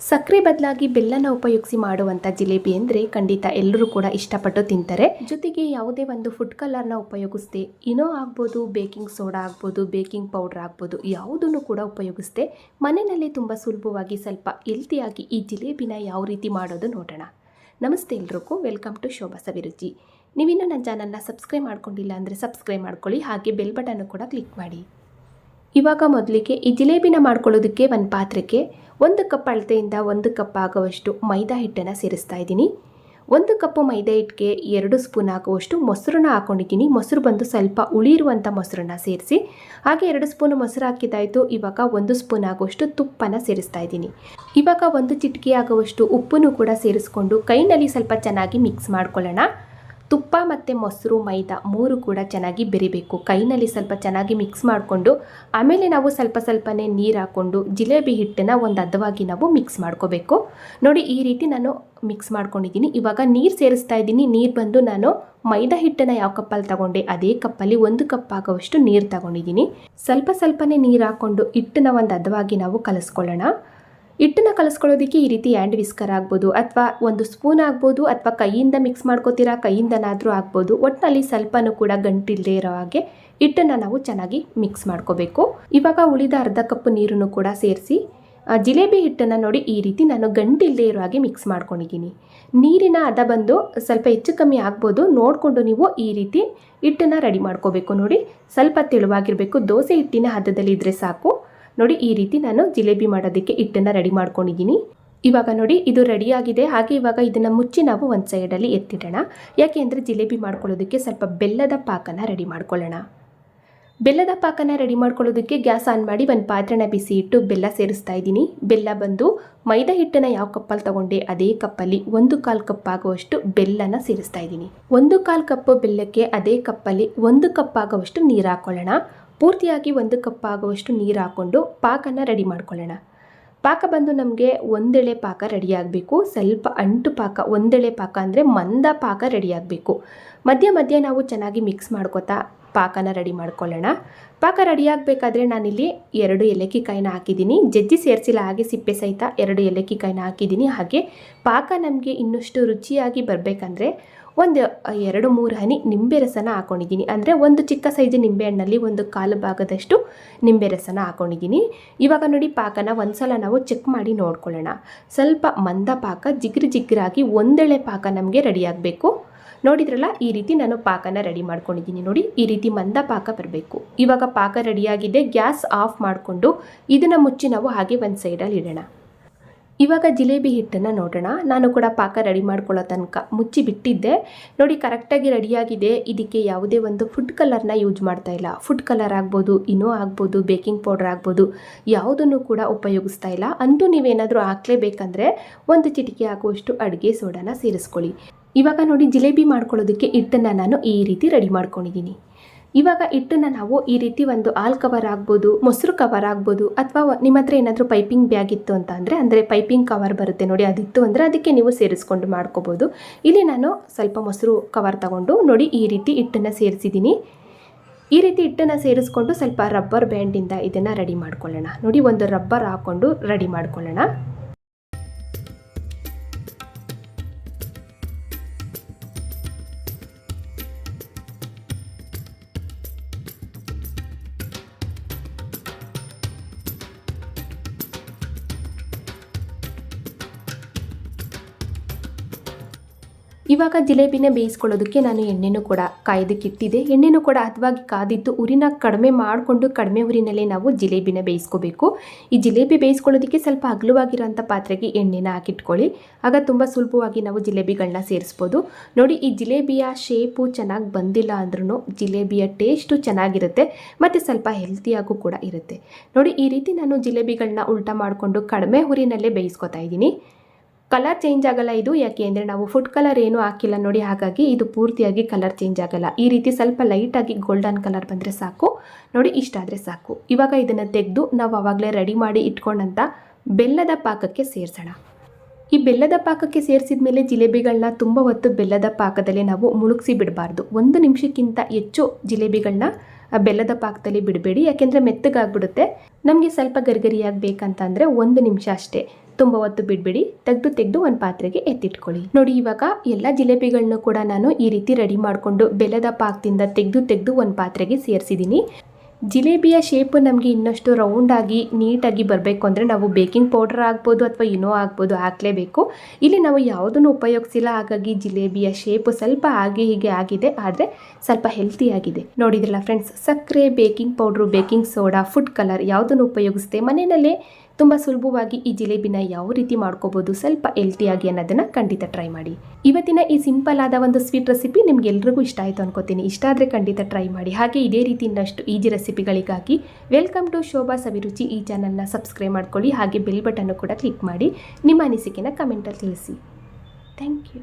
ಸಕ್ಕರೆ ಬದಲಾಗಿ ಬೆಲ್ಲನ ಉಪಯೋಗಿಸಿ ಮಾಡುವಂಥ ಜಿಲೇಬಿ ಅಂದರೆ ಖಂಡಿತ ಎಲ್ಲರೂ ಕೂಡ ಇಷ್ಟಪಟ್ಟು ತಿಂತಾರೆ. ಜೊತೆಗೆ ಯಾವುದೇ ಒಂದು ಫುಡ್ ಕಲರ್ನ ಉಪಯೋಗಿಸ್ದೆ, ಇನೋ ಆಗ್ಬೋದು ಬೇಕಿಂಗ್ ಸೋಡಾ ಆಗ್ಬೋದು ಬೇಕಿಂಗ್ ಪೌಡರ್ ಆಗ್ಬೋದು, ಯಾವುದನ್ನು ಕೂಡ ಉಪಯೋಗಿಸ್ದೆ, ಮನೆಯಲ್ಲೇ ತುಂಬ ಸುಲಭವಾಗಿ ಸ್ವಲ್ಪ ಹೆಲ್ತಿಯಾಗಿ ಈ ಜಿಲೇಬಿನ ಯಾವ ರೀತಿ ಮಾಡೋದು ನೋಡೋಣ. ನಮಸ್ತೆ ಎಲ್ರಿಗೂ ವೆಲ್ಕಮ್ ಟು ಶೋಭಾ ಸವಿರುಚಿ. ನೀವಿನ್ನೂ ನನ್ನ ಚಾನಲ್ನ ಸಬ್ಸ್ಕ್ರೈಬ್ ಮಾಡ್ಕೊಂಡಿಲ್ಲ ಅಂದರೆ ಸಬ್ಸ್ಕ್ರೈಬ್ ಮಾಡ್ಕೊಳ್ಳಿ, ಹಾಗೆ ಬೆಲ್ ಬಟನ್ನು ಕೂಡ ಕ್ಲಿಕ್ ಮಾಡಿ. ಇವಾಗ ಮೊದಲಿಗೆ ಈ ಜಿಲೇಬಿನ ಮಾಡ್ಕೊಳ್ಳೋದಕ್ಕೆ ಒಂದು ಪಾತ್ರೆಗೆ ಒಂದು ಕಪ್ ಅಳತೆಯಿಂದ ಒಂದು ಕಪ್ ಆಗುವಷ್ಟು ಮೈದಾ ಹಿಟ್ಟನ್ನು ಸೇರಿಸ್ತಾ ಇದ್ದೀನಿ. ಒಂದು ಕಪ್ಪು ಮೈದಾ ಹಿಟ್ಟಿಗೆ ಎರಡು ಸ್ಪೂನ್ ಆಗುವಷ್ಟು ಮೊಸರನ್ನ ಹಾಕೊಂಡಿದ್ದೀನಿ. ಮೊಸರು ಬಂದು ಸ್ವಲ್ಪ ಉಳಿರುವಂಥ ಮೊಸರನ್ನ ಸೇರಿಸಿ, ಹಾಗೆ ಎರಡು ಸ್ಪೂನ್ ಮೊಸರು ಹಾಕಿದ್ದಾಯಿತು ಇವಾಗ ಒಂದು ಸ್ಪೂನ್ ಆಗುವಷ್ಟು ತುಪ್ಪನ ಸೇರಿಸ್ತಾ ಇದ್ದೀನಿ. ಇವಾಗ ಒಂದು ಚಿಟಿಕೆ ಆಗುವಷ್ಟು ಉಪ್ಪನ್ನು ಕೂಡ ಸೇರಿಸ್ಕೊಂಡು ಕೈನಲ್ಲಿ ಸ್ವಲ್ಪ ಚೆನ್ನಾಗಿ ಮಿಕ್ಸ್ ಮಾಡ್ಕೊಳ್ಳೋಣ. ತುಪ್ಪ ಮತ್ತು ಮೊಸರು, ಮೈದಾ ಮೂರು ಕೂಡ ಚೆನ್ನಾಗಿ ಬೆರಿಬೇಕು. ಕೈನಲ್ಲಿ ಸ್ವಲ್ಪ ಚೆನ್ನಾಗಿ ಮಿಕ್ಸ್ ಮಾಡಿಕೊಂಡು, ಆಮೇಲೆ ನಾವು ಸ್ವಲ್ಪ ಸ್ವಲ್ಪನೇ ನೀರು ಹಾಕ್ಕೊಂಡು ಜಿಲೇಬಿ ಹಿಟ್ಟನ್ನು ಒಂದು ಹದವಾಗಿ ನಾವು ಮಿಕ್ಸ್ ಮಾಡ್ಕೋಬೇಕು. ನೋಡಿ, ಈ ರೀತಿ ನಾನು ಮಿಕ್ಸ್ ಮಾಡ್ಕೊಂಡಿದ್ದೀನಿ. ಇವಾಗ ನೀರು ಸೇರಿಸ್ತಾ ಇದ್ದೀನಿ. ನೀರು ಬಂದು ನಾನು ಮೈದಾ ಹಿಟ್ಟನ್ನು ಯಾವ ಕಪ್ಪಲ್ಲಿ ತಗೊಂಡೆ, ಅದೇ ಕಪ್ಪಲ್ಲಿ ಒಂದು ಕಪ್ ಆಗೋವಷ್ಟು ನೀರು ತಗೊಂಡಿದ್ದೀನಿ. ಸ್ವಲ್ಪ ಸ್ವಲ್ಪನೇ ನೀರು ಹಾಕ್ಕೊಂಡು ಹಿಟ್ಟನ್ನ ಒಂದು ಹದವಾಗಿ ನಾವು ಕಲಿಸ್ಕೊಳ್ಳೋಣ. ಹಿಟ್ಟನ್ನ ಕಲಿಸ್ಕೊಳ್ಳೋದಕ್ಕೆ ಈ ರೀತಿ ಹ್ಯಾಂಡ್ ವಿಸ್ಕರ್ ಆಗ್ಬೋದು ಅಥವಾ ಒಂದು ಸ್ಪೂನ್ ಆಗ್ಬೋದು ಅಥವಾ ಕೈಯಿಂದ ಮಿಕ್ಸ್ ಮಾಡ್ಕೋತೀರಾ, ಕೈಯಿಂದನಾದರೂ ಆಗ್ಬೋದು. ಒಟ್ಟಿನಲ್ಲಿ ಸ್ವಲ್ಪನೂ ಕೂಡ ಗಂಟಿಲ್ಲದೆ ಇರೋ ಹಾಗೆ ಹಿಟ್ಟನ್ನು ನಾವು ಚೆನ್ನಾಗಿ ಮಿಕ್ಸ್ ಮಾಡ್ಕೋಬೇಕು. ಇವಾಗ ಉಳಿದ ಅರ್ಧ ಕಪ್ ನೀರನ್ನು ಕೂಡ ಸೇರಿಸಿ ಜಿಲೇಬಿ ಹಿಟ್ಟನ್ನು ನೋಡಿ ಈ ರೀತಿ ನಾನು ಗಂಟಿಲ್ಲದೆ ಇರೋ ಹಾಗೆ ಮಿಕ್ಸ್ ಮಾಡ್ಕೊಂಡಿದ್ದೀನಿ. ನೀರಿನ ಅದ ಬಂದು ಸ್ವಲ್ಪ ಹೆಚ್ಚು ಕಮ್ಮಿ ಆಗ್ಬೋದು. ನೋಡಿಕೊಂಡು ನೀವು ಈ ರೀತಿ ಹಿಟ್ಟನ್ನು ರೆಡಿ ಮಾಡ್ಕೋಬೇಕು ನೋಡಿ. ಸ್ವಲ್ಪ ತೆಳುವಾಗಿರಬೇಕು. ದೋಸೆ ಹಿಟ್ಟಿನ ಹದದಲ್ಲಿ ಇದ್ದರೆ ಸಾಕು. ನೋಡಿ, ಈ ರೀತಿ ನಾನು ಜಿಲೇಬಿ ಮಾಡೋದಕ್ಕೆ ಹಿಟ್ಟನ್ನು ರೆಡಿ ಮಾಡ್ಕೊಂಡಿದ್ದೀನಿ. ಇವಾಗ ನೋಡಿ, ಇದು ರೆಡಿಯಾಗಿದೆ ಹಾಗೆ ಇವಾಗ ಇದನ್ನು ಮುಚ್ಚಿ ನಾವು ಒಂದು ಸೈಡಲ್ಲಿ ಎತ್ತಿಡೋಣ. ಯಾಕೆ ಅಂದರೆ ಜಿಲೇಬಿ ಮಾಡ್ಕೊಳ್ಳೋದಕ್ಕೆ ಸ್ವಲ್ಪ ಬೆಲ್ಲದ ಪಾಕನ ರೆಡಿ ಮಾಡ್ಕೊಳ್ಳೋಣ. ಬೆಲ್ಲದ ಪಾಕನ ರೆಡಿ ಮಾಡ್ಕೊಳ್ಳೋದಕ್ಕೆ ಗ್ಯಾಸ್ ಆನ್ ಮಾಡಿ ಒಂದು ಪಾತ್ರೆನ ಬಿಸಿ ಇಟ್ಟು ಬೆಲ್ಲ ಸೇರಿಸ್ತಾ ಇದ್ದೀನಿ. ಬೆಲ್ಲ ಬಂದು ಮೈದಾ ಹಿಟ್ಟನ್ನು ಯಾವ ಕಪ್ಪಲ್ಲಿ ತಗೊಂಡೆ, ಅದೇ ಕಪ್ಪಲ್ಲಿ ಒಂದು ಕಾಲು ಕಪ್ ಆಗುವಷ್ಟು ಬೆಲ್ಲನ ಸೇರಿಸ್ತಾ ಇದ್ದೀನಿ. ಒಂದು ಕಾಲು ಕಪ್ ಬೆಲ್ಲಕ್ಕೆ ಅದೇ ಕಪ್ಪಲ್ಲಿ ಒಂದು ಕಪ್ ಆಗುವಷ್ಟು ನೀರು ಹಾಕ್ಕೊಳ್ಳೋಣ ಪೂರ್ತಿಯಾಗಿ ಒಂದು ಕಪ್ ಆಗುವಷ್ಟು ನೀರು ಹಾಕ್ಕೊಂಡು ಪಾಕನ ರೆಡಿ ಮಾಡ್ಕೊಳ್ಳೋಣ. ಪಾಕ ಬಂದು ನಮಗೆ ಒಂದೆಳೆ ಪಾಕ ರೆಡಿ ಆಗಬೇಕು. ಸ್ವಲ್ಪ ಅಂಟು ಪಾಕ, ಒಂದೆಳೆ ಪಾಕ ಅಂದರೆ ಮಂದ ಪಾಕ ರೆಡಿ ಆಗಬೇಕು. ಮಧ್ಯ ಮಧ್ಯ ನಾವು ಚೆನ್ನಾಗಿ ಮಿಕ್ಸ್ ಮಾಡ್ಕೋತಾ ಪಾಕನ ರೆಡಿ ಮಾಡ್ಕೊಳ್ಳೋಣ. ಪಾಕ ರೆಡಿ ಆಗಬೇಕಾದ್ರೆ ನಾನಿಲ್ಲಿ ಎರಡು ಎಲೆಕ್ಕಿ ಕಾಯಿನ ಹಾಕಿದ್ದೀನಿ. ಜಜ್ಜಿ ಸೇರಿಸಿಲ್ಲ ಹಾಗೆ ಸಿಪ್ಪೆ ಸಹಿತ ಎರಡು ಎಲೆಕ್ಕಿ ಕಾಯಿನ ಹಾಕಿದ್ದೀನಿ. ಹಾಗೆ ಪಾಕ ನಮಗೆ ಇನ್ನಷ್ಟು ರುಚಿಯಾಗಿ ಬರಬೇಕಂದ್ರೆ ಒಂದು ಎರಡು, ಮೂರು ಹನಿ ನಿಂಬೆ ರಸನ ಹಾಕೊಂಡಿದ್ದೀನಿ. ಅಂದರೆ ಒಂದು ಚಿಕ್ಕ ಸೈಜ್ ನಿಂಬೆಹಣ್ಣಲ್ಲಿ ಒಂದು ಕಾಲು ಭಾಗದಷ್ಟು ನಿಂಬೆ ರಸನ ಹಾಕೊಂಡಿದ್ದೀನಿ. ಇವಾಗ ನೋಡಿ ಪಾಕನ ಒಂದ್ಸಲ ನಾವು ಚೆಕ್ ಮಾಡಿ ನೋಡ್ಕೊಳ್ಳೋಣ. ಸ್ವಲ್ಪ ಮಂದ ಪಾಕ, ಜಿಗ್ರಿ ಜಿಗ್ರಾಗಿ ಒಂದೆಳೆ ಪಾಕ ನಮಗೆ ರೆಡಿಯಾಗಬೇಕು ನೋಡಿದ್ರಲ್ಲ, ಈ ರೀತಿ ನಾನು ಪಾಕನ ರೆಡಿ ಮಾಡ್ಕೊಂಡಿದ್ದೀನಿ ನೋಡಿ, ಈ ರೀತಿ ಮಂದ ಪಾಕ ಬರಬೇಕು. ಇವಾಗ ಪಾಕ ರೆಡಿಯಾಗಿದೆ ಗ್ಯಾಸ್ ಆಫ್ ಮಾಡಿಕೊಂಡು ಇದನ್ನು ಮುಚ್ಚಿ ನಾವು ಹಾಗೆ ಒಂದು ಸೈಡಲ್ಲಿ ಇಡೋಣ. ಇವಾಗ ಜಿಲೇಬಿ ಹಿಟ್ಟನ್ನು ನೋಡೋಣ. ನಾನು ಕೂಡ ಪಾಕ ರೆಡಿ ಮಾಡ್ಕೊಳ್ಳೋ ತನಕ ಮುಚ್ಚಿ ಬಿಟ್ಟಿದ್ದೆ. ನೋಡಿ, ಕರೆಕ್ಟಾಗಿ ರೆಡಿಯಾಗಿದೆ. ಇದಕ್ಕೆ ಯಾವುದೇ ಒಂದು ಫುಡ್ ಕಲರ್ನ ಯೂಸ್ ಮಾಡ್ತಾ ಇಲ್ಲ. ಫುಡ್ ಕಲರ್ ಆಗ್ಬೋದು ಇನ್ನೂ ಆಗ್ಬೋದು, ಬೇಕಿಂಗ್ ಪೌಡರ್ ಆಗ್ಬೋದು, ಯಾವುದನ್ನು ಕೂಡ ಉಪಯೋಗಿಸ್ತಾ ಇಲ್ಲ. ಅಂತೂ ನೀವೇನಾದರೂ ಹಾಕ್ಲೇಬೇಕಂದ್ರೆ ಒಂದು ಚಿಟಿಕೆ ಹಾಕುವಷ್ಟು ಅಡುಗೆ ಸೋಡಾನ ಸೇರಿಸ್ಕೊಳ್ಳಿ. ಇವಾಗ ನೋಡಿ, ಜಿಲೇಬಿ ಮಾಡ್ಕೊಳ್ಳೋದಕ್ಕೆ ಹಿಟ್ಟನ್ನು ನಾನು ಈ ರೀತಿ ರೆಡಿ ಮಾಡ್ಕೊಂಡಿದ್ದೀನಿ. ಇವಾಗ ಹಿಟ್ಟನ್ನು ನಾವು ಈ ರೀತಿ ಒಂದು ಆಲ್ ಕವರ್ ಆಗ್ಬೋದು, ಮೊಸರು ಕವರ್ ಆಗ್ಬೋದು, ಅಥವಾ ನಿಮ್ಮ ಹತ್ರ ಏನಾದರೂ ಪೈಪಿಂಗ್ ಬ್ಯಾಗ್ ಇತ್ತು ಅಂತ ಅಂದರೆ ಅಂದರೆ ಪೈಪಿಂಗ್ ಕವರ್ ಬರುತ್ತೆ ನೋಡಿ, ಅದಿತ್ತು ಅಂದರೆ ಅದಕ್ಕೆ ನೀವು ಸೇರಿಸ್ಕೊಂಡು ಮಾಡ್ಕೋಬೋದು. ಇಲ್ಲಿ ನಾನು ಸ್ವಲ್ಪ ಮೊಸರು ಕವರ್ ತಗೊಂಡು ನೋಡಿ ಈ ರೀತಿ ಹಿಟ್ಟನ್ನು ಸೇರಿಸಿದ್ದೀನಿ. ಈ ರೀತಿ ಹಿಟ್ಟನ್ನು ಸೇರಿಸ್ಕೊಂಡು ಸ್ವಲ್ಪ ರಬ್ಬರ್ ಬ್ಯಾಂಡಿಂದ ಇದನ್ನು ರೆಡಿ ಮಾಡ್ಕೊಳ್ಳೋಣ. ನೋಡಿ, ಒಂದು ರಬ್ಬರ್ ಹಾಕ್ಕೊಂಡು ರೆಡಿ ಮಾಡ್ಕೊಳ್ಳೋಣ. ಇವಾಗ ಜಿಲೇಬಿನ ಬೇಯಿಸ್ಕೊಳ್ಳೋದಕ್ಕೆ ನಾನು ಎಣ್ಣೆನೂ ಕೂಡ ಕಾಯ್ದು ಕಿತ್ತಿದೆ. ಎಣ್ಣೆನೂ ಕೂಡ ಹದವಾಗಿ ಕಾದಿದ್ದು ಉರಿನ ಕಡಿಮೆ ಮಾಡಿಕೊಂಡು ಕಡಿಮೆ ಉರಿನಲ್ಲೇ ನಾವು ಜಿಲೇಬಿನ ಬೇಯಿಸ್ಕೋಬೇಕು. ಈ ಜಿಲೇಬಿ ಬೇಯಿಸ್ಕೊಳ್ಳೋದಕ್ಕೆ ಸ್ವಲ್ಪ ಅಗಲವಾಗಿರೋಂಥ ಪಾತ್ರೆಗೆ ಎಣ್ಣೆನ ಹಾಕಿಟ್ಕೊಳ್ಳಿ. ಆಗ ತುಂಬ ಸುಲಭವಾಗಿ ನಾವು ಜಿಲೇಬಿಗಳನ್ನ ಸೇರಿಸ್ಬೋದು. ನೋಡಿ, ಈ ಜಿಲೇಬಿಯ ಶೇಪು ಚೆನ್ನಾಗಿ ಬಂದಿಲ್ಲ ಅಂದ್ರೂ ಜಿಲೇಬಿಯ ಟೇಸ್ಟು ಚೆನ್ನಾಗಿರುತ್ತೆ ಮತ್ತು ಸ್ವಲ್ಪ ಹೆಲ್ತಿಯಾಗೂ ಕೂಡ ಇರುತ್ತೆ. ನೋಡಿ, ಈ ರೀತಿ ನಾನು ಜಿಲೇಬಿಗಳನ್ನ ಉಲ್ಟಾ ಮಾಡಿಕೊಂಡು ಕಡಿಮೆ ಉರಿನಲ್ಲೇ ಬೇಯಿಸ್ಕೊತಾ ಇದ್ದೀನಿ. ಕಲರ್ ಚೇಂಜ್ ಆಗಲ್ಲ ಇದು. ಯಾಕೆ ಅಂದರೆ ನಾವು ಫುಡ್ ಕಲರ್ ಏನೂ ಹಾಕಿಲ್ಲ ನೋಡಿ, ಹಾಗಾಗಿ ಇದು ಪೂರ್ತಿಯಾಗಿ ಕಲರ್ ಚೇಂಜ್ ಆಗಲ್ಲ. ಈ ರೀತಿ ಸ್ವಲ್ಪ ಲೈಟಾಗಿ ಗೋಲ್ಡನ್ ಕಲರ್ ಬಂದರೆ ಸಾಕು. ನೋಡಿ ಇಷ್ಟಾದರೆ ಸಾಕು. ಇವಾಗ ಇದನ್ನು ತೆಗೆದು ನಾವು ಆವಾಗಲೇ ರೆಡಿ ಮಾಡಿ ಇಟ್ಕೊಂಡಂಥ ಬೆಲ್ಲದ ಪಾಕಕ್ಕೆ ಸೇರಿಸೋಣ. ಈ ಬೆಲ್ಲದ ಪಾಕಕ್ಕೆ ಸೇರಿಸಿದ ಮೇಲೆ ಜಿಲೇಬಿಗಳನ್ನ ತುಂಬ ಹೊತ್ತು ಬೆಲ್ಲದ ಪಾಕದಲ್ಲಿ ನಾವು ಮುಳುಗಿಸಿ ಬಿಡಬಾರ್ದು. ಒಂದು ನಿಮಿಷಕ್ಕಿಂತ ಹೆಚ್ಚು ಜಿಲೇಬಿಗಳನ್ನ ಬೆಲ್ಲದ ಪಾಕದಲ್ಲಿ ಬಿಡಬೇಡಿ. ಯಾಕೆಂದರೆ ಮೆತ್ತಗಾಗ್ಬಿಡುತ್ತೆ. ನಮಗೆ ಸ್ವಲ್ಪ ಗರಿಗರಿಯಾಗಬೇಕಂತಂದರೆ ಒಂದು ನಿಮಿಷ ಅಷ್ಟೇ. ತುಂಬ ಹೊತ್ತು ಬಿಡ್ಬಿಡಿ. ತೆಗೆದು ತೆಗೆದು ಒಂದು ಪಾತ್ರೆಗೆ ಎತ್ತಿಟ್ಕೊಳ್ಳಿ. ನೋಡಿ, ಇವಾಗ ಎಲ್ಲ ಜಿಲೇಬಿಗಳನ್ನು ಕೂಡ ನಾನು ಈ ರೀತಿ ರೆಡಿ ಮಾಡಿಕೊಂಡು ಬೆಲ್ಲದ ಪಾಕದಿಂದ ತೆಗೆದು ತೆಗೆದು ಒಂದು ಪಾತ್ರೆಗೆ ಸೇರಿಸಿದ್ದೀನಿ ಜಿಲೇಬಿಯ ಶೇಪು ನಮಗೆ ಇನ್ನಷ್ಟು ರೌಂಡಾಗಿ ನೀಟಾಗಿ ಬರಬೇಕು ಅಂದರೆ ನಾವು ಬೇಕಿಂಗ್ ಪೌಡರ್ ಆಗ್ಬೋದು ಅಥವಾ ಇನೋ ಆಗ್ಬೋದು ಹಾಕಲೇಬೇಕು. ಇಲ್ಲಿ ನಾವು ಯಾವುದನ್ನು ಉಪಯೋಗಿಸಿಲ್ಲ, ಹಾಗಾಗಿ ಜಿಲೇಬಿಯ ಶೇಪು ಸ್ವಲ್ಪ ಹಾಗೆ ಹೀಗೆ ಆಗಿದೆ, ಆದರೆ ಸ್ವಲ್ಪ ಹೆಲ್ತಿ ಆಗಿದೆ. ನೋಡಿದ್ರಲ್ಲ ಫ್ರೆಂಡ್ಸ್ ಸಕ್ಕರೆ baking powder baking soda food colour ಯಾವುದನ್ನು ಉಪಯೋಗಿಸ್ದೆ? ಮನೆಯಲ್ಲೇ ತುಂಬ ಸುಲಭವಾಗಿ ಈ ಜಿಲೇಬಿನ ಯಾವ ರೀತಿ ಮಾಡ್ಕೋಬೋದು ಸ್ವಲ್ಪ ಹೆಲ್ತಿಯಾಗಿ ಅನ್ನೋದನ್ನು ಖಂಡಿತ ಟ್ರೈ ಮಾಡಿ. ಇವತ್ತಿನ ಈ ಸಿಂಪಲ್ ಆದ ಒಂದು ಸ್ವೀಟ್ ರೆಸಿಪಿ ನಿಮ್ಗೆ ಎಲ್ರಿಗೂ ಇಷ್ಟ ಆಯಿತು ಅನ್ಕೋತೀನಿ. ಇಷ್ಟ ಆದರೆ ಖಂಡಿತ ಟ್ರೈ ಮಾಡಿ. ಹಾಗೆ ಇದೇ ರೀತಿ ಇನ್ನಷ್ಟು ಈಜಿ ರೆಸಿಪಿಗಳಿಗಾಗಿ ವೆಲ್ಕಮ್ ಟು ಶೋಭಾ ಸವಿರುಚಿ ಈ ಚಾನಲ್ನ ಸಬ್ಸ್ಕ್ರೈಬ್ ಮಾಡ್ಕೊಳ್ಳಿ. ಹಾಗೆ ಬೆಲ್ ಬಟನ್ನು ಕೂಡ ಕ್ಲಿಕ್ ಮಾಡಿ. ನಿಮ್ಮ ಅನಿಸಿಕೆನ ಕಮೆಂಟಲ್ಲಿ ತಿಳಿಸಿ. Thank you